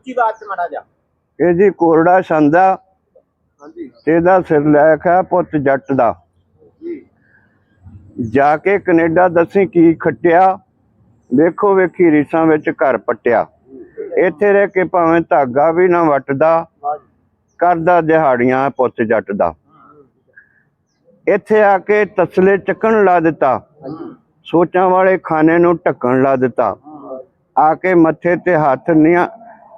ਉੱਚੀ ਬਾਤ ਚ ਮੜਾ ਜਾ ਇਹ ਜੀ ਕੋਰੜਾ ਸੰਦਾ ਹਾਂਜੀ। ਤੇ ਇਹਦਾ ਸਿਰਲੇਖ ਹੈ ਪੁੱਤ ਜੱਟ ਦਾ। ਜੀ। ਜਾ ਕੇ ਕੈਨੇਡਾ ਦੱਸੀ ਕੀ ਖੱਟਿਆ। ਵੇਖੋ ਵੇਖੀ ਰੀਸਾਂ ਵਿੱਚ ਘਰ ਪੱਟਿਆ। ਇੱਥੇ ਰਹਿ ਕੇ ਭਾਵੇਂ ਧਾਗਾ ਵੀ ਨਾ ਵੱਟਦਾ। ਕਰਦਾ ਦਿਹਾੜੀਆਂ ਪੁੱਤ ਜੱਟ ਦਾ। ਇੱਥੇ ਆ ਕੇ ਤਸਲੇ ਚੱਕਣ ਲਾ ਦਿੱਤਾ। ਸੋਚਾਂ ਵਾਲੇ ਖਾਨੇ ਨੂੰ ਢੱਕਣ ਲਾ ਦਿੱਤਾ। ਆ ਕੇ ਮੱਥੇ ਤੇ ਹੱਥ ਨੀਆਂ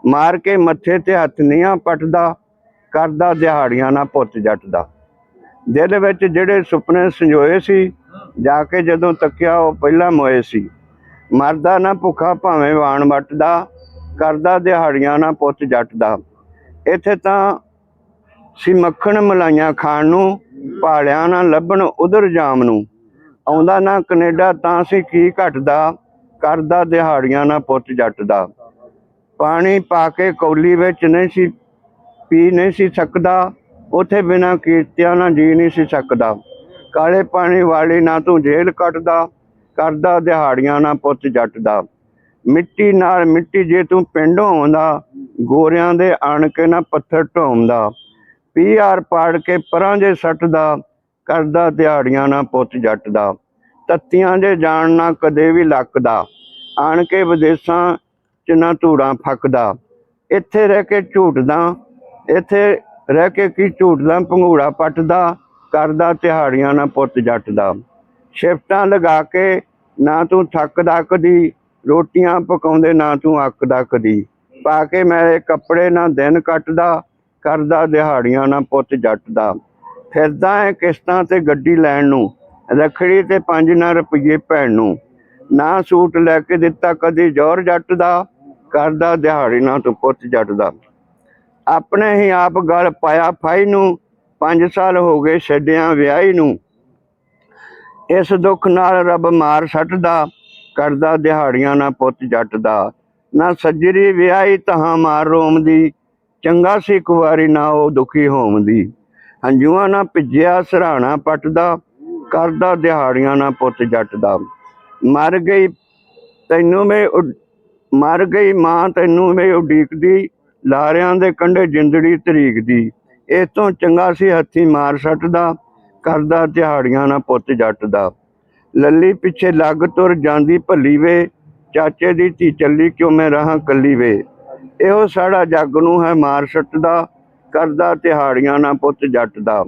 ਮਾਰ ਕੇ ਮੱਥੇ ਤੇ ਹੱਥ ਨੀਆਂ ਪਟਦਾ, ਕਰਦਾ, ਦਿਹਾੜੀਆਂ ਨਾ ਪੁੱਤ ਜੱਟ ਦਾ ਦਿਲ ਵਿੱਚ ਜਿਹੜੇ ਸੁਪਨੇ ਸੰਜੋਏ ਸੀ, ਜਾ ਕੇ ਜਦੋਂ ਤੱਕਿਆ ਉਹ ਪਹਿਲਾਂ ਮੋਏ ਸੀ। ਮਰਦਾ ਨਾ ਭੁੱਖਾ ਭਾਵੇਂ ਵਾਣ ਵੱਟਦਾ, ਕਰਦਾ, ਦਿਹਾੜੀਆਂ ਨਾ ਪੁੱਤ ਜੱਟ ਦਾ ਇੱਥੇ ਤਾਂ ਸੀ ਮੱਖਣ ਮਲਾਈਆਂ ਖਾਣ ਨੂੰ ਪਾਲਿਆਂ ਨਾ ਲੱਭਣ ਉਧਰ ਜਾਮ ਨੂੰ। ਆਉਂਦਾ ਨਾ ਕੈਨੇਡਾ ਤਾਂ ਸੀ ਕੀ ਘਟਦਾ, ਕਰਦਾ, ਦਿਹਾੜੀਆਂ ਨਾ ਪੁੱਤ ਜੱਟ ਦਾ ਪਾਣੀ ਪਾ ਕੇ ਕੌਲੀ ਵਿੱਚ ਨਹੀਂ ਸੀ, ਪੀ ਨਹੀਂ ਸੀ ਸਕਦਾ, ਉਥੇ ਬਿਨਾ ਕੀਰਤਿਆਂ ਨਾਲ ਜੀ ਨਹੀਂ ਸੀ ਸਕਦਾ। ਕਾਲੇ ਪਾਣੀ ਵਾਲੀ ਨਾ ਤੂੰ ਜੇਲ ਕੱਟਦਾ ਕਰਦਾ ਦਿਹਾੜੀਆਂ ਨਾ ਪੁੱਤ ਜੱਟ ਦਾ ਮਿੱਟੀ ਨਾਲ ਮਿੱਟੀ ਜੇ ਤੂੰ ਪਿੰਡੋਂ ਆਉਂਦਾ, ਗੋਰਿਆਂ ਦੇ ਆਣ ਕੇ ਨਾ ਪੱਥਰ ਢੋਂਦਾ। ਪੀਆਰ ਪਾੜ ਕੇ ਪਰਾਂ ਜੇ ਸੱਟਦਾ, ਕਰਦਾ ਦਿਹਾੜੀਆਂ ਨਾ ਪੁੱਤ ਜੱਟ ਦਾ ਤੱਤੀਆਂ ਦੇ ਜਾਣ ਨਾ ਕਦੇ ਵੀ ਲੱਕਦਾ। ਆਣ ਕੇ ਵਿਦੇਸ਼ਾਂ ਚ ਨਾ ਧੂੜਾਂ ਫੱਕਦਾ। ਇੱਥੇ ਰਹਿ ਕੇ ਝੂਟਦਾ, ਇੱਥੇ ਰਹਿ ਕੇ ਕੀ ਝੂਟਦਾ, ਪੰਘੂੜਾ ਪੱਟਦਾ, ਕਰਦਾ ਦਿਹਾੜੀਆਂ ਨਾ ਪੁੱਤ ਜੱਟਦਾ। ਸ਼ਿਫਟਾਂ ਲਗਾ ਕੇ ਨਾ ਤੂੰ ਥੱਕਦਾ ਕਦੀ ਰੋਟੀਆਂ ਪਕਾਉਂਦੇ ਨਾ ਤੂੰ ਅੱਕਦਾ ਕਦੀ ਪਾ ਕੇ ਮੇਰੇ ਕੱਪੜੇ ਨਾ ਦਿਨ ਕੱਟਦਾ, ਕਰਦਾ, ਦਿਹਾੜੀਆਂ ਨਾ ਪੁੱਤ ਜੱਟਦਾ। ਫਿਰਦਾ ਹੈ ਕਿਸ਼ਤਾਂ ਤੇ ਗੱਡੀ ਲੈਣ ਨੂੰ, ਰਖੜੀ ਤੇ 5 ਨਾ ਰੁਪਏ ਭੈਣ ਨੂੰ। ਨਾ ਸੂਟ ਲੈ ਕੇ ਦਿੱਤਾ ਕਦੀ ਜੋਰ ਜੱਟ ਦਾ ਕਰਦਾ, ਦਿਹਾੜੀ ਨਾ ਤੂੰ ਪੁੱਤ ਜੱਟ ਦਾ ਆਪਣੇ ਹੀ ਆਪ ਗਲ ਪਾਇਆ ਫਾਈ ਨੂੰ 5 ਸਾਲ ਹੋ ਗਏ ਛੱਡਿਆਂ ਵਿਆਹੀ ਨੂੰ। ਇਸ ਦੁੱਖ ਨਾਲ ਰੱਬ ਮਾਰ ਸੱਟਦਾ, ਕਰਦਾ ਦਿਹਾੜੀਆਂ ਨਾ ਪੁੱਤ ਜੱਟ ਦਾ ਨਾ ਸੱਜਰੀ ਵਿਆਹੀ ਤਹਾਂ ਮਾਰ ਰੋਮਦੀ ਚੰਗਾ ਸੀ ਕੁਵਾਰੀ ਨਾ ਉਹ ਦੁਖੀ ਹੋਮਦੀ ਹੰਝੂਆਂ ਨਾ ਭਿੱਜਿਆ, ਸਰਾਣਾ ਪੱਟਦਾ, ਕਰਦਾ ਦਿਹਾੜੀਆਂ ਨਾ ਪੁੱਤ ਜੱਟ ਦਾ ਮਰ ਗਈ, ਤੈਨੂੰ ਮੈਂ ਮਰ ਗਈ ਮਾਂ ਤੈਨੂੰ ਮੈਂ ਉਡੀਕਦੀ, ਲਾਰਿਆਂ ਦੇ ਕੰਢੇ ਜਿੰਦੜੀ ਤਰੀਕ ਦੀ ਇਹ ਤੋਂ ਚੰਗਾ ਸੀ ਹੱਥੀ ਮਾਰ ਸੱਟਦਾ, ਕਰਦਾ ਦਿਹਾੜੀਆਂ ਨਾ ਪੁੱਤ ਜੱਟ ਦਾ ਲੱਲੀ ਪਿੱਛੇ ਲੱਗ ਤੁਰ ਜਾਂਦੀ ਭੱਲੀ ਵੇ, ਚਾਚੇ ਦੀ ਧੀ ਚੱਲੀ ਕਿਉਂ ਮੈਂ ਰਹਾ ਕੱਲੀ ਵੇ। ਇਹੋ ਸਾਡਾ ਜੱਗ ਨੂੰ ਹੈ ਮਾਰ ਸੱਟਦਾ, ਕਰਦਾ ਤਿਹਾੜੀਆਂ ਨਾ ਪੁੱਤ ਜੱਟ ਦਾ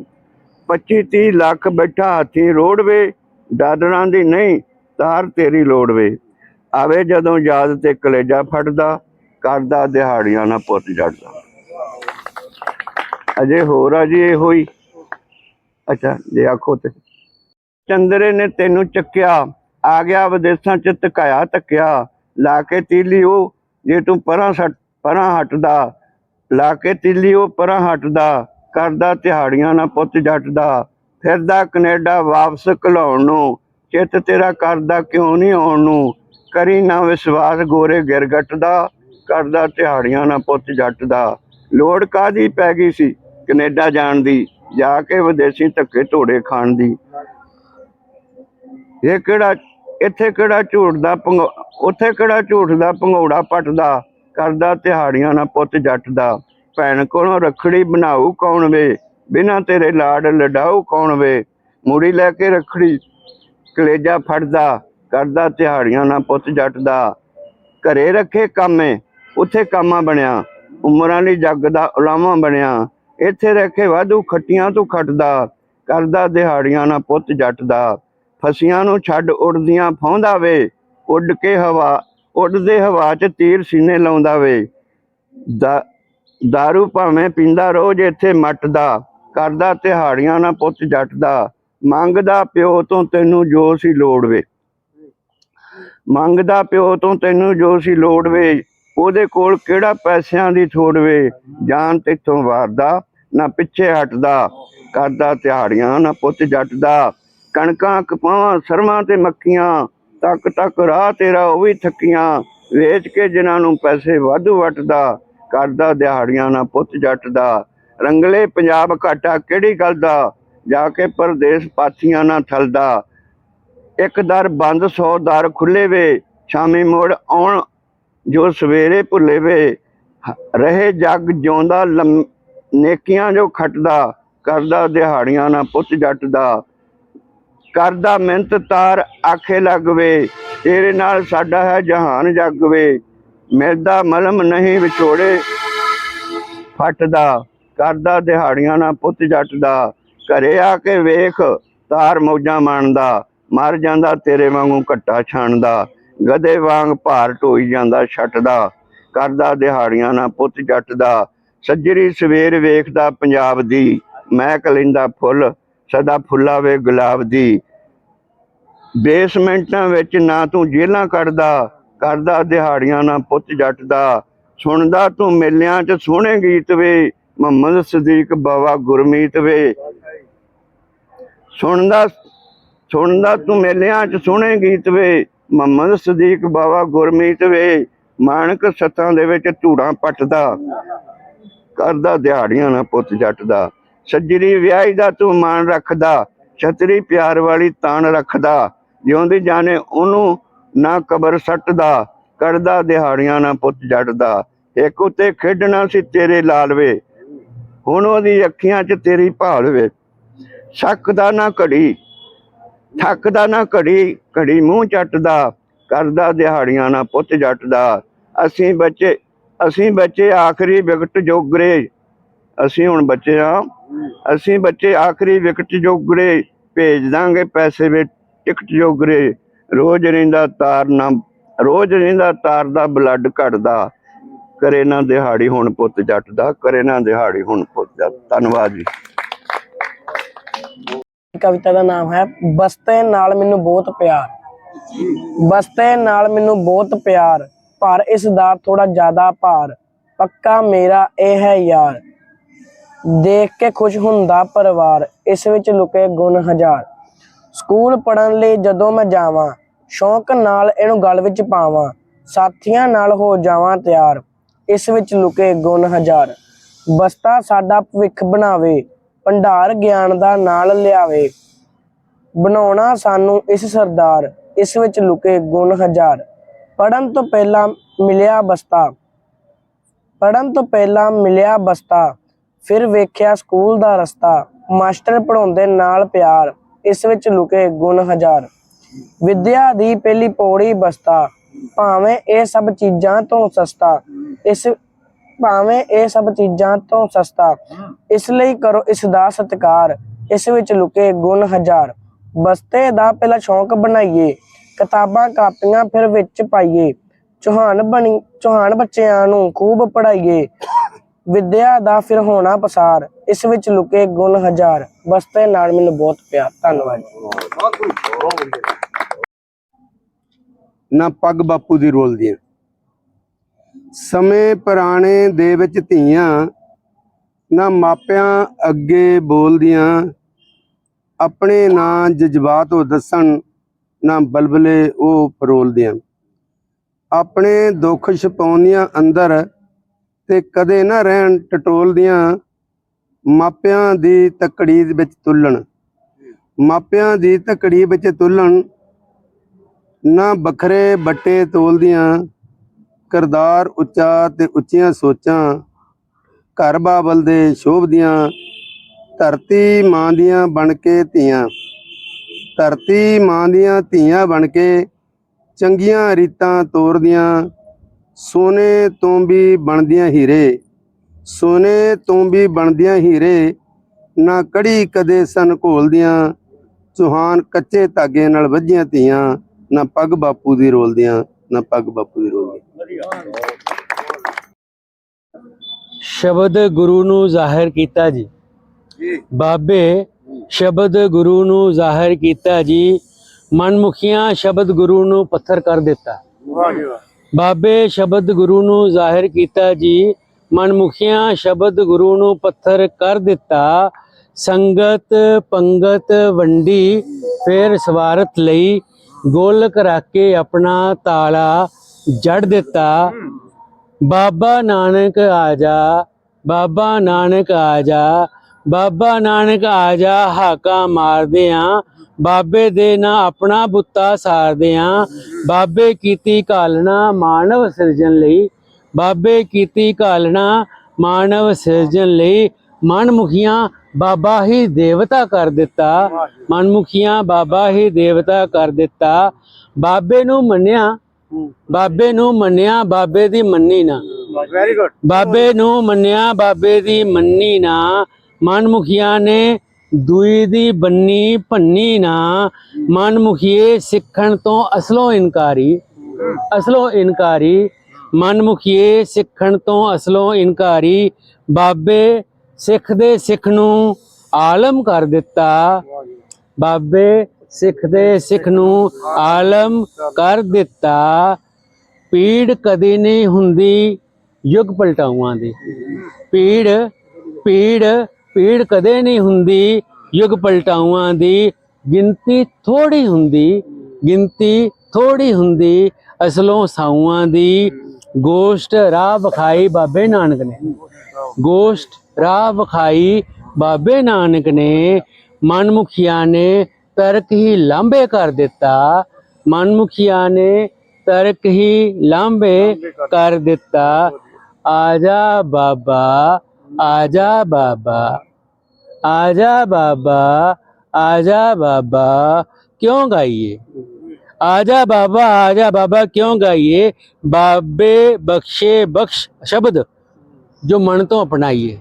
25 30 ਲੱਖ ਬੈਠਾ ਹਾਥੀ ਰੋੜਵੇ ਡਾਡਰਾਂ ਦੀ ਨਹੀਂ, ਤਾਰ ਤੇਰੀ ਲੋੜਵੇ ਆਵੇ ਜਦੋਂ ਯਾਦ ਤੇ ਕਲੇਜਾ ਫਟਦਾ ਕਰਦਾ ਦਿਹਾੜੀਆਂ ਨਾਲ ਪੁੱਤ ਜੱਟ ਅਜੇ ਹੋਰ ਆ ਜੀ ਇਹ ਹੀ। ਅੱਛਾ, ਜੇ ਆਖੋ ਤੇ। ਚੰਦਰੇ ਨੇ ਤੈਨੂੰ ਚੱਕਿਆ, ਆ ਗਿਆ ਵਿਦੇਸ਼ਾਂ ਚ ਧਕਾਇਆ ਧੱਕਿਆ। ਲਾ ਕੇ ਤੀਲੀ ਉਹ, ਜੇ ਤੂੰ ਪਰਾਂ ਸੱਟ, ਪਰਾਂ ਹਟਦਾ। ਲਾ ਕੇ ਤੀਲੀ ਉਹ, ਪਰਾਂ ਹਟਦਾ। ਕਰਦਾ ਤਿਹਾੜੀਆਂ ਨਾ ਪੁੱਤ ਜੱਟਦਾ। ਫਿਰਦਾ ਕੈਨੇਡਾ ਵਾਪਸ ਘਲਾਉਣ ਨੂੰ। ਚਿੱਤ ਤੇਰਾ ਕਰਦਾ ਕਿਉਂ ਨਹੀਂ ਆਉਣ ਨੂੰ? ਕਰੀ ਨਾ ਵਿਸ਼ਵਾਸ ਗੋਰੇ ਗਿਰਗਟ ਦਾ ਕਰਦਾ ਤਿਹਾੜੀਆਂ ਨਾ ਪੁੱਤ ਜੱਟ ਦਾ ਲੋੜ ਕਾਦੀ ਪੈ ਗਈ ਸੀ? ਕੈਨੇਡਾ ਜਾਣ ਦੀ, ਜਾ ਕੇ ਵਿਦੇਸ਼ੀ ਧੱਕੇ ਧੋੜੇ ਖਾਣ ਦੀ। ਇਹ ਕਿਹੜਾ, ਇੱਥੇ ਕਿਹੜਾ ਝੂਠ ਦਾ ਭੰਗ- ਉੱਥੇ ਕਿਹੜਾ ਝੂਠ ਦਾ ਭੰਗੌੜਾ ਪੱਟਦਾ? ਕਰਦਾ ਤਿਹਾੜੀਆਂ ਨਾ ਪੁੱਤ ਜੱਟ ਦਾ ਭੈਣ ਕੋਲੋਂ ਰਖੜੀ ਬਣਾਉ ਕੌਣ ਵੇ? ਬਿਨਾ ਤੇਰੇ ਲਾਡ ਲਡਾਉ ਕੌਣ ਵੇ? ਮੂੜੀ ਲੈ ਕੇ ਰਖੜੀ ਕਲੇਜਾ ਫੜਦਾ। ਕਰਦਾ, ਦਿਹਾੜੀਆਂ ਨਾ ਪੁੱਤ ਜੱਟ ਦਾ ਘਰੇ ਰੱਖੇ ਕਾਮੇ, ਉੱਥੇ ਕਾਮਾ ਬਣਿਆ। ਉਮਰਾਂ ਲਈ ਜੱਗ ਦਾ ਉਲਾਮਾ ਬਣਿਆ। ਇੱਥੇ ਰੱਖੇ ਵਾਧੂ ਖੱਟੀਆਂ ਤੋਂ ਖੱਟਦਾ। ਕਰਦਾ, ਦਿਹਾੜੀਆਂ ਨਾ ਪੁੱਤ ਜੱਟ ਦਾ ਫਸੀਆਂ ਨੂੰ ਛੱਡ ਉੱਡਦੀਆਂ ਫੌਂਦਾ ਵੇ। ਉੱਡ ਕੇ ਹਵਾ, ਉੱਡਦੇ ਹਵਾ 'ਚ ਤੀਰ ਸੀਨੇ ਲਾਉਂਦਾ ਵੇ। ਦਾ दारू ਭਾਵੇਂ ਪੀਂਦਾ ਰੋਜ਼ ਇੱਥੇ ਮੱਟਦਾ। ਕਰਦਾ ਤਿਹਾੜੀਆਂ ਨਾ ਪੁੱਤ ਜੱਟ ਦਾ ਮੰਗਦਾ ਪਿਓ ਤੋਂ ਤੈਨੂੰ ਜੋ ਸੀ ਲੋੜ ਵੇ। ਮੰਗਦਾ ਪਿਓ ਤੋਂ ਤੈਨੂੰ ਜੋ ਸੀ ਲੋੜ ਵੇ, ਉਹਦੇ ਕੋਲ ਕਿਹੜਾ ਪੈਸਿਆਂ ਦੀ ਥੋੜ ਵੇ? ਜਾਨ ਤੇਥੋਂ ਵਾਰਦਾ, ਨਾ ਪਿੱਛੇ ਹਟਦਾ, ਕਰਦਾ ਦਿਹਾੜੀਆਂ, ਨਾ ਪੁੱਤ ਜੱਟ ਦਾ ਕਣਕਾਂ ਕਪਾਵਾਂ ਸਰਮਾਂ ਤੇ ਮੱਕੀਆਂ, ਤੱਕ ਤੱਕ ਰਾਹ ਤੇਰਾ ਉਹ ਵੀ ਥੱਕੀਆਂ। ਵੇਚ ਕੇ ਜਿਨ੍ਹਾਂ ਨੂੰ ਪੈਸੇ ਵਾਧੂ ਵਟਦਾ, ਕਰਦਾ ਦਿਹਾੜੀਆਂ, ਨਾ ਪੁੱਤ ਜੱਟ ਦਾ ਰੰਗਲੇ ਪੰਜਾਬ ਘਾਟਾ ਕਿਹੜੀ ਗੱਲ ਦਾ? ਜਾ ਕੇ ਪਰਦੇਸ ਪਾਥੀਆਂ ਨਾ ਥਲਦਾ ਇੱਕ ਦਰ ਬੰਦ, ਸੌ ਦਰ ਖੁੱਲੇ ਵੇ, ਸ਼ਾਮੀ ਮੋੜ ਆਉਣ ਜੋ ਸਵੇਰੇ ਭੁੱਲੇ ਵੇ। ਰਹੇ ਜਗ ਜਿਉਂਦਾ, ਲੰਮ- ਨੇਕੀਆਂ ਜੋ ਖਟਦਾ, ਕਰਦਾ ਦਿਹਾੜੀਆਂ ਨਾ ਪੁੱਤ ਜੱਟ ਦਾ ਕਰਦਾ ਮਿਹਨਤ ਤਾਰ ਆਖੇ ਲੱਗਵੇ ਤੇਰੇ ਨਾਲ ਸਾਡਾ ਹੈ ਜਹਾਨ ਜਗਵੇ ਮਿਲਦਾ ਮਲਮ ਨਹੀਂ ਵਿਛੋੜੇ ਫਟਦਾ, ਕਰਦਾ ਦਿਹਾੜੀਆਂ ਨਾ ਪੁੱਤ ਜੱਟ ਦਾ ਘਰੇ ਆ ਕੇ ਵੇਖ, ਤਾਰ ਮੌਜਾਂ ਮਾਣਦਾ। ਮਰ ਜਾਂਦਾ, ਤੇਰੇ ਵਾਂਗੂ ਘੱਟਾ ਛਾਣਦਾ, ਗਧੇ ਵਾਂਗ ਭਾਰ ਢੋਈ ਜਾਂਦਾ, ਛੱਟਦਾ, ਕਰਦਾ ਦਿਹਾੜੀਆਂ ਨਾ ਪੁੱਤ ਜੱਟ ਦਾ ਸੱਜਰੀ ਸਵੇਰ ਵੇਖਦਾ ਪੰਜਾਬ ਦੀ, ਮੈਂ ਲੈਂਦਾ ਫੁੱਲ, ਸਦਾ ਫੁੱਲਾ ਵੇ ਗੁਲਾਬ ਦੀ। ਬੇਸਮੈਂਟਾਂ ਵਿੱਚ ਨਾ ਤੂੰ ਜੇਲਾਂ ਕੱਢਦਾ, ਕਰਦਾ ਦਿਹਾੜੀਆਂ ਨਾ ਪੁੱਤ ਜੱਟ ਦਾ ਸੁਣਦਾ ਤੂੰ ਮੇਲਿਆਂ 'ਚ ਸੋਹਣੇ ਗੀਤ ਵੇ, ਮੁਹੰਮਦ ਸਦੀਕ ਬਾਵਾ ਗੁਰਮੀਤ ਵੇ। ਸੁਣਦਾ ਸੁਣਦਾ ਤੂੰ ਮੇਲਿਆਂ 'ਚ ਸੁਣੇ ਗੀਤ ਵੇ, ਮੁਹੰਮਦ ਸਦੀਕ ਬਾਵਾ ਗੁਰਮੀਤ ਵੇ ਮਾਨਕ ਸੱਤਾਂ ਦੇ ਵਿੱਚ ਧੂੜਾਂ ਪੱਟਦਾ, ਕਰਦਾ ਦਿਹਾੜੀਆਂ ਨਾ ਪੁੱਤ ਜੱਟ ਦਾ ਸੱਜਰੀ ਵਿਆਹੀ ਦਾ ਤੂੰ ਮਾਣ ਰੱਖਦਾ, ਛਤਰੀ ਪਿਆਰ ਵਾਲੀ ਤਾਣ ਰੱਖਦਾ, ਜਿਉਂਦੀ ਜਾਣੇ ਉਹਨੂੰ ਨਾ ਕਬਰ ਸੱਟਦਾ, ਕਰਦਾ ਦਿਹਾੜੀਆਂ ਨਾ ਪੁੱਤ ਜੱਟ ਦਾ ਇੱਕ ਉਤੇ ਖੇਡਣਾ ਸੀ ਤੇਰੇ ਲਾਲਵੇ ਹੁਣ ਉਹਦੀ ਅੱਖੀਆਂ 'ਚ ਤੇਰੀ ਭਾਲ ਵੇ, ਸ਼ੱਕ ਦਾ ਨਾ ਘੜੀ ਥੱਕਦਾ ਨਾ ਘੜੀ ਘੜੀ ਮੂੰਹ ਚੱਟਦਾ, ਕਰਦਾ ਦਿਹਾੜੀਆਂ ਨਾ ਪੁੱਤ ਜੱਟਦਾ। ਅਸੀਂ ਬੱਚੇ ਅਸੀਂ ਬੱਚੇ ਆਖਰੀ ਵਿਕਟ ਜੋਗਰੇ। ਅਸੀਂ ਹੁਣ ਬੱਚੇ ਆ। ਅਸੀਂ ਬੱਚੇ ਆਖਰੀ ਵਿਕਟ ਜੋਗਰੇ। ਭੇਜ ਦਾਂਗੇ ਪੈਸੇ ਵਿੱਚ ਟਿਕਟ ਜੋਗਰੇ। ਰੋਜ਼ ਰਹਿੰਦਾ ਤਾਰ ਨਾ, ਰੋਜ਼ ਰਹਿੰਦਾ ਤਾਰ ਦਾ ਬਲੱਡ ਘਟਦਾ। ਕਰੇ ਨਾ ਦਿਹਾੜੀ ਹੁਣ ਪੁੱਤ ਜੱਟ ਦਾ ਕਰੇ ਨਾ ਦਿਹਾੜੀ ਹੁਣ ਪੁੱਤ ਜੱਟ। ਧੰਨਵਾਦ ਜੀ। ਕਵਿਤਾ ਦਾ ਨਾਮ ਹੈ ਬਸਤੇ ਨਾਲ ਮੈਨੂੰ ਬਹੁਤ ਪਿਆਰ। ਬਸਤੇ ਨਾਲ ਮੈਨੂੰ ਬਹੁਤ ਪਿਆਰ, ਪਰ ਇਸ ਦਾ ਥੋੜਾ ਜ਼ਿਆਦਾ ਭਾਰ। ਪੱਕਾ ਮੇਰਾ ਇਹ ਹੈ ਯਾਰ, ਦੇਖ ਕੇ ਖੁਸ਼ ਹੁੰਦਾ ਪਰਿਵਾਰ, ਇਸ ਵਿੱਚ ਲੁਕੇ ਗੁਣ ਹਜ਼ਾਰ। ਸਕੂਲ ਪੜਨ ਲਈ ਜਦੋਂ ਮੈਂ ਜਾਵਾਂ, ਸ਼ੌਂਕ ਨਾਲ ਇਹਨੂੰ ਗਲ ਵਿੱਚ ਪਾਵਾਂ, ਸਾਥੀਆਂ ਨਾਲ ਹੋ ਜਾਵਾਂ ਤਿਆਰ, ਇਸ ਵਿੱਚ ਲੁਕੇ ਗੁਣ ਹਜ਼ਾਰ। ਬਸਤਾ ਸਾਡਾ ਭਵਿੱਖ ਬਣਾਵੇ ਭੰਡਾਰ ਗਿਆਨ ਦਾ ਨਾਲ ਲਿਆਵੇ। ਬਣਾਉਣਾ ਸਾਨੂੰ ਇਸ ਸਰਦਾਰ, ਇਸ ਵਿੱਚ ਲੁਕੇ ਗੁਣ ਹਜ਼ਾਰ। ਪੜਨ ਤੋਂ ਪਹਿਲਾਂ ਮਿਲਿਆ ਬਸਤਾ। ਪੜਨ ਤੋਂ ਪਹਿਲਾਂ ਮਿਲਿਆ ਬਸਤਾ। ਫਿਰ ਵੇਖਿਆ ਸਕੂਲ ਦਾ ਰਸਤਾ। ਮਾਸਟਰ ਪੜਾਉਂਦੇ ਨਾਲ ਪਿਆਰ, ਇਸ ਵਿੱਚ ਲੁਕੇ ਗੁਣ ਹਜ਼ਾਰ। ਵਿਦਿਆ ਦੀ ਪਹਿਲੀ ਪੌੜੀ ਬਸਤਾ। ਭਾਵੇਂ ਇਹ ਸਭ ਚੀਜ਼ਾਂ ਤੋਂ ਸਸਤਾ, ਇਸ ਭਾਵੇਂ ਇਹ ਸਭ ਚੀਜ਼ਾਂ ਤੋਂ ਸਸਤਾ। ਇਸ ਲਈ ਕਰੋ ਇਸ ਦਾ ਸਤਿਕਾਰ। ਇਸ ਵਿੱਚ ਲੁਕੇ ਗੁਣ ਹਜ਼ਾਰ। ਬਸਤੇ ਦਾ ਪਹਿਲਾ ਸ਼ੌਂਕ ਬਣਾਈਏ। ਕਿਤਾਬਾਂ ਕਾਪੀਆਂ ਫਿਰ ਵਿੱਚ ਪਾਈਏ। ਚੌਹਾਨ ਬਣੀ, ਚੌਹਾਨ ਬੱਚਿਆਂ ਨੂੰ ਖੂਬ ਪੜਾਈਏ ਵਿਦਿਆ ਦਾ ਫਿਰ ਹੋਣਾ ਪਸਾਰ। ਇਸ ਵਿੱਚ ਲੁਕੇ ਗੁਣ ਹਜ਼ਾਰ। ਬਸਤੇ ਨਾਲ ਮੈਨੂੰ ਬਹੁਤ ਪਿਆਰ। ਧੰਨਵਾਦ ਨਾ ਪੱਗ ਬਾਪੂ ਦੀ ਰੋਲਦੀਆਂ ਸਮੇਂ ਪੁਰਾਣੇ ਦੇ ਵਿੱਚ ਧੀਆਂ ਨਾ ਮਾਪਿਆਂ ਅੱਗੇ ਬੋਲਦੀਆਂ, ਆਪਣੇ ਨਾਂ ਜਜ਼ਬਾਤ ਉਹ ਦੱਸਣ, ਨਾ ਬਲਬਲੇ ਉਹ ਫਰੋਲਦੀਆਂ ਆਪਣੇ ਦੁੱਖ ਛਪਾਉਂਦੀਆਂ ਅੰਦਰ ਤੇ ਕਦੇ ਨਾ ਰਹਿਣ ਟਟੋਲਦੀਆਂ, ਮਾਪਿਆਂ ਦੀ ਤਕੜੀ ਵਿੱਚ ਤੁਲਣ। ਮਾਪਿਆਂ ਦੀ ਤਕੜੀ ਵਿੱਚ ਤੁਲਣ, ਨਾ ਵੱਖਰੇ ਬੱਟੇ ਤੋਲਦੀਆਂ ਕਰਦਾਰ ਉੱਚਾ ਤੇ ਉੱਚੀਆਂ ਸੋਚਾਂ, ਘਰ ਬਾਬਲ ਦੇ ਸ਼ੋਭਦੀਆਂ ਧਰਤੀ ਮਾਂ ਦੀਆਂ ਬਣ ਕੇ ਧੀਆਂ। ਧਰਤੀ ਮਾਂ ਦੀਆਂ ਧੀਆਂ ਬਣ ਕੇ ਚੰਗੀਆਂ ਰੀਤਾਂ ਤੋਰਦੀਆਂ, ਸੋਨੇ ਤੋਂ ਵੀ ਬਣਦੀਆਂ ਹੀਰੇ। ਸੋਨੇ ਤੋਂ ਵੀ ਬਣਦੀਆਂ ਹੀਰੇ, ਨਾ ਕੜੀ ਕਦੇ ਸਨ ਘੋਲਦੀਆਂ, ਚੁਹਾਨ ਕੱਚੇ ਧਾਗੇ ਨਾਲ ਵੱਜੀਆਂ ਧੀਆਂ, ਨਾ ਪੱਗ ਬਾਪੂ ਦੀ ਰੋਲਦੀਆਂ, ਨਾ ਪੱਗ ਬਾਪੂ ਦੀ ਰੋਲਦੀਆਂ। ਸ਼ਬਦ ਗੁਰੂ ਨੂੰ ਜ਼ਾਹਿਰ ਕੀਤਾ ਜੀ। ਜੀ। ਬਾਬੇ ਸ਼ਬਦ ਗੁਰੂ ਨੂੰ ਜ਼ਾਹਿਰ ਕੀਤਾ ਜੀ। ਮਨਮੁਖੀਆਂ ਸ਼ਬਦ ਗੁਰੂ ਨੂੰ ਪੱਥਰ ਕਰ ਦਿੱਤਾ। ਬਾਬੇ ਸ਼ਬਦ ਗੁਰੂ ਨੂੰ ਜ਼ਾਹਿਰ ਕੀਤਾ ਜੀ। ਮਨਮੁਖੀਆਂ ਸ਼ਬਦ ਗੁਰੂ ਨੂੰ ਪੱਥਰ ਕਰ ਦਿੱਤਾ। ਸੰਗਤ ਪੰਗਤ ਵੰਡੀ ਫਿਰ ਸਵਾਰਥ ਲਈ ਗੋਲਕ ਰੱਖ ਕੇ ਆਪਣਾ ਤਾਲਾ ਜੜ ਦਿੱਤਾ। ਬਾਬਾ ਨਾਨਕ ਆ ਜਾ, ਬਾਬਾ ਨਾਨਕ ਆ ਜਾ, ਬਾਬਾ ਨਾਨਕ ਆ ਜਾ, ਹਾਕਾ ਮਾਰਦੇ ਆਂ ਬਾਬੇ ਦੇ ਨਾ ਆਪਣਾ ਬੁੱਤਾ ਸਾਰਦੇ ਆਂ ਬਾਬੇ ਕੀਤੀ ਕਾਲਣਾ ਮਾਨਵ ਸਿਰਜਣ ਲਈ, ਬਾਬੇ ਕੀਤੀ ਕਾਲਣਾ ਮਾਨਵ ਸਿਰਜਣ ਲਈ, ਮਨਮੁਖੀਆਂ ਬਾਬਾ ਹੀ ਦੇਵਤਾ ਕਰ ਦਿੱਤਾ, ਮਨਮੁਖੀਆਂ ਬਾਬਾ ਹੀ ਦੇਵਤਾ ਕਰ ਦਿੱਤਾ, ਬਾਬੇ ਨੂੰ ਮੰਨਿਆ ਬਾਬੇ ਨੂੰ ਮੰਨਿਆ ਬਾਬੇ ਦੀ ਮੰਨੀ ਨਾ। ਵੈਰੀ ਗੁੱਡ ਬਾਬੇ ਨੂੰ ਮੰਨਿਆ ਬਾਬੇ ਦੀ ਮੰਨੀ ਨਾ। ਮਨਮੁਖੀਆਂ ਨੇ ਦੂਈ ਦੀ ਬੰਨੀ ਭੰਨੀ ਨਾ। ਮਨਮੁਖੀਏ ਸਿੱਖਣ ਤੋਂ ਅਸਲੋਂ ਇਨਕਾਰੀ ਅਸਲੋਂ ਇਨਕਾਰੀ। ਮਨਮੁਖੀਏ ਸਿੱਖਣ ਤੋਂ ਅਸਲੋਂ ਇਨਕਾਰੀ। ਬਾਬੇ ਸਿੱਖ ਦੇ ਸਿੱਖ ਨੂੰ ਆਲਮ ਕਰ ਦਿੱਤਾ। ਬਾਬੇ ਸਿੱਖ ਦੇ ਸਿੱਖ ਨੂੰ ਆਲਮ ਕਰ ਦਿੱਤਾ। ਪੀੜ ਕਦੇ ਨਹੀਂ ਹੁੰਦੀ ਯੁੱਗ ਪਲਟਾਵਾਂ ਦੀ। ਪੀੜ ਪੀੜ ਪੀੜ ਕਦੇ ਨਹੀਂ ਹੁੰਦੀ ਯੁੱਗ ਪਲਟਾਵਾਂ ਦੀ। ਗਿਣਤੀ ਥੋੜੀ ਹੁੰਦੀ, ਗਿਣਤੀ ਥੋੜੀ ਹੁੰਦੀ ਅਸਲੋਂ ਸਾਊਆਂ ਦੀ। ਗੋਸ਼ਟ ਰਾਹ ਵਿਖਾਈ ਬਾਬੇ ਨਾਨਕ ਨੇ। ਗੋਸ਼ਟ ਰਾਹ ਵਿਖਾਈ ਬਾਬੇ ਨਾਨਕ ਨੇ। ਮਨਮੁਖੀਆਂ ਨੇ ਤਰਕ ਹੀ ਲਾਂਬੇ ਕਰ ਦਿੱਤਾ। ਮਨਮੁਖੀਆਂ ਨੇ ਤਰਕ ਹੀ ਲਾਂਬੇ ਕਰ ਦਿੱਤਾ। ਆਜਾ ਬਾਬਾ ਆਜਾ ਬਾਬਾ ਆਜਾ ਬਾਬਾ ਆਜਾ ਬਾਬਾ, ਕਿਉਂ ਗਾਈਏ? ਆਜਾ ਬਾਬਾ ਆਜਾ ਬਾਬਾ, ਕਿਉਂ ਗਾਈਏ? ਬਾਬੇ ਬਖਸ਼ੇ ਬਖਸ਼ ਸ਼ਬਦ ਜੋ ਮਨ ਤੋਂ ਅਪਣਾਈਏ।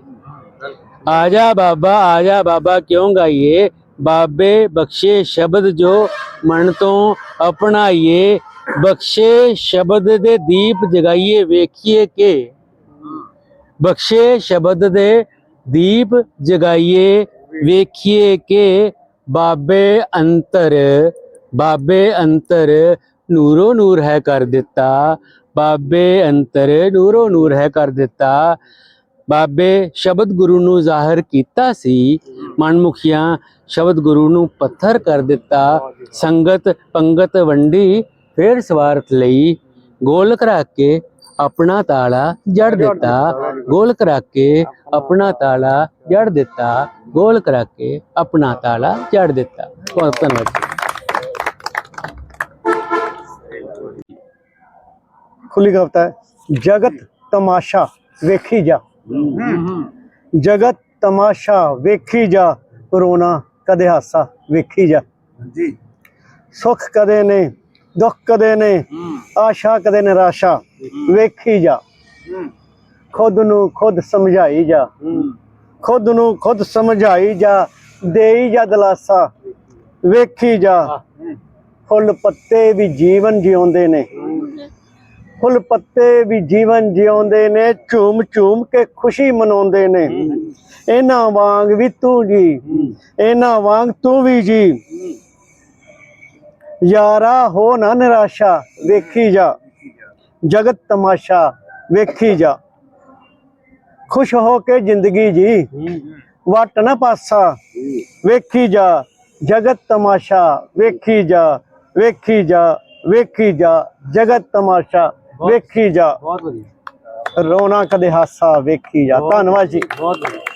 ਆਜਾ ਬਾਬਾ ਆਜਾ ਬਾਬਾ, ਕਿਉਂ ਗਾਈਏ? ਬਾਬੇ ਬਖਸ਼ੇ ਸ਼ਬਦ ਜੋ ਮਨ ਤੋਂ ਅਪਣਾਈਏ, ਬਖਸ਼ੇ ਸ਼ਬਦ ਦੇ ਦੀਪ ਜਗਾਈਏ, ਵੇਖੀਏ ਕਿ। ਬਖਸ਼ੇ ਸ਼ਬਦ ਦੇ ਦੀਪ ਜਗਾਈਏ, ਵੇਖੀਏ ਕਿ। ਬਾਬੇ ਅੰਤਰ ਬਾਬੇ ਅੰਤਰ ਨੂਰੋ ਨੂਰ ਹੈ ਕਰ ਦਿੱਤਾ। ਬਾਬੇ ਅੰਤਰ ਨੂਰੋ ਨੂਰ ਹੈ ਕਰ ਦਿੱਤਾ। ਬਾਬੇ ਸ਼ਬਦ ਗੁਰੂ ਨੂੰ ਜ਼ਾਹਰ ਕੀਤਾ ਸੀ, ਮਨਮੁਖੀਆਂ ਸ਼ਬਦ ਗੁਰੂ ਨੂੰ ਪੱਥਰ ਕਰ ਦਿੱਤਾ। ਸੰਗਤ ਪੰਗਤ ਵੰਡੀ, ਫੇਰ ਸਵਾਰਥ ਲਈ ਗੋਲ ਕਰਾ ਕੇ ਆਪਣਾ ਤਾਲਾ ਜੜ ਦਿੱਤਾ। ਗੋਲ ਕਰਾ ਕੇ ਆਪਣਾ ਤਾਲਾ ਜੜ ਦਿੱਤਾ। ਗੋਲ ਕਰਾ ਕੇ ਆਪਣਾ ਤਾਲਾ ਜੜ ਦਿੱਤਾ। ਬਹੁਤ ਧੰਨਵਾਦ ਖੁੱਲੀ ਕਵਿਤਾ ਜਗਤ ਤਮਾਸ਼ਾ ਵੇਖੀ ਜਾ। ਜਗਤ ਤਮਾਸ਼ਾ ਵੇਖੀ ਜਾ ਰੋਣਾ ਕਦੇ ਹਾਸਾ ਵੇਖੀ ਜਾ। ਜੀ ਸੁੱਖ ਕਦੇ ਨੇ ਦੁੱਖ ਕਦੇ ਨੇ ਆਸ਼ਾ ਕਦੇ ਨਿਰਾਸ਼ਾ ਵੇਖੀ ਜਾ। ਖੁਦ ਨੂੰ ਖੁਦ ਸਮਝਾਈ ਜਾ। ਖੁਦ ਨੂੰ ਖੁਦ ਸਮਝਾਈ ਜਾ ਦੇਈ ਜਾ ਦਲਾਸਾ। ਵੇਖੀ ਜਾ। ਫੁੱਲ ਪੱਤੇ ਵੀ ਜੀਵਨ ਜਿਉਂਦੇ ਨੇ। ਫੁੱਲ ਪੱਤੇ ਵੀ ਜੀਵਨ ਜਿਉਂਦੇ ਨੇ ਝੂਮ ਝੂਮ ਕੇ ਖੁਸ਼ੀ ਮਨਾਉਂਦੇ ਨੇ। ਇਹਨਾਂ ਵਾਂਗ ਵੀ ਤੂੰ ਜੀ। ਇਹਨਾਂ ਵਾਂਗ ਤੂੰ ਵੀ ਜੀ। ਯਾਰਾ ਹੋ ਨਾ ਨਿਰਾਸ਼ਾ ਵੇਖੀ ਜਾ। ਜਗਤ ਤਮਾਸ਼ਾ ਵੇਖੀ ਜਾ। ਖੁਸ਼ ਹੋ ਕੇ ਜ਼ਿੰਦਗੀ ਜੀ। ਵਟ ਨਾ ਪਾਸਾ ਵੇਖੀ ਜਾ। ਜਗਤ ਤਮਾਸ਼ਾ ਵੇਖੀ ਜਾ। ਵੇਖੀ ਜਾ ਵੇਖੀ ਜਾ। ਜਗਤ ਤਮਾਸ਼ਾ। ਵੇਖੀ ਜਾ। ਬਹੁਤ ਵਧੀਆ। ਰੋਣਾ ਕਦੇ ਹਾਸਾ ਵੇਖੀ ਜਾ। ਧੰਨਵਾਦ ਜੀ। ਬਹੁਤ ਵਧੀਆ।